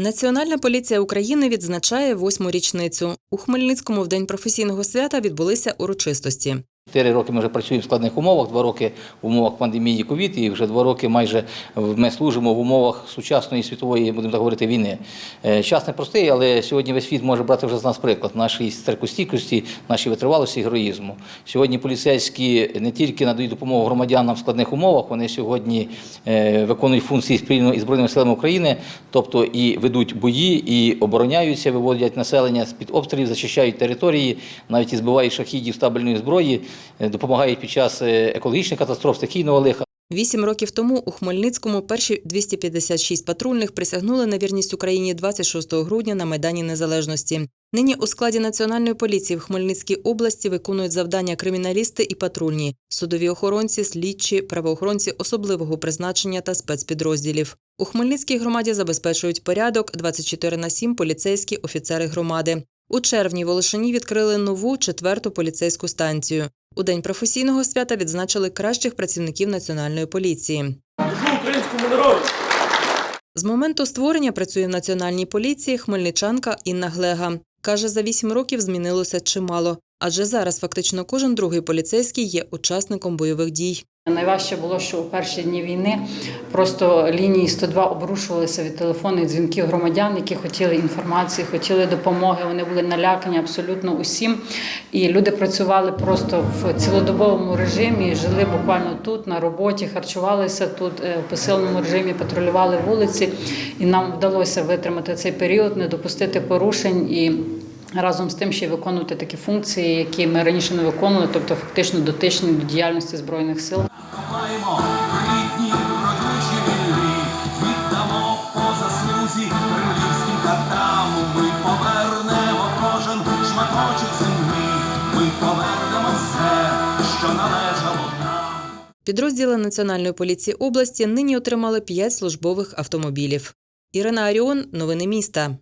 Національна поліція України відзначає восьму річницю. У Хмельницькому в день професійного свята відбулися урочистості. Чотири роки ми вже працюємо в складних умовах, два роки в умовах пандемії ковід, і вже два роки майже ми служимо в умовах сучасної світової, будемо так говорити, війни. Е, Час непростий, але сьогодні весь світ може брати вже з нас приклад нашої стеркостійкості, нашій витривалості героїзму. Сьогодні поліцейські не тільки надають допомогу громадянам в складних умовах, вони сьогодні е, виконують функції спільно із Збройними силами України, тобто і ведуть бої, і обороняються, виводять населення з-під обстрілів, зачищають території, навіть і збивають шахідів стабільної зброї, допомагають під час е, екологічних катастроф, стихійного лиха. Вісім років тому у Хмельницькому перші 256 патрульних присягнули на вірність Україні 26 грудня на Майдані Незалежності. Нині у складі Національної поліції в Хмельницькій області виконують завдання криміналісти і патрульні, судові охоронці, слідчі, правоохоронці особливого призначення та спецпідрозділів. У Хмельницькій громаді забезпечують порядок 24 на 7 поліцейські офіцери громади. У червні в Олешині відкрили нову четверту поліцейську станцію. У день професійного свята відзначили кращих працівників національної поліції. З моменту створення працює в національній поліції хмельничанка Інна Глега. Каже, за вісім років змінилося чимало, адже зараз фактично кожен другий поліцейський є учасником бойових дій. Найважче було, що у перші дні війни просто лінії 102 обрушувалися від телефонних дзвінків громадян, які хотіли інформації, хотіли допомоги. Вони були налякані абсолютно усім. І люди працювали просто в цілодобовому режимі, жили буквально тут, на роботі, харчувалися тут е, в посиленому режимі, патрулювали вулиці. І нам вдалося витримати цей період, не допустити порушень і. Разом з тим ще виконувати такі функції, які ми раніше не виконували, тобто фактично дотичні до діяльності збройних сил. Маємо рідні родючі вільні, віддамо по заслузі кривівським катам. Ми повернемо кожен шматочок землі, ми повернемо все, що належало нам. Підрозділи Національної поліції області нині отримали п'ять службових автомобілів. Ірина Аріон, новини міста.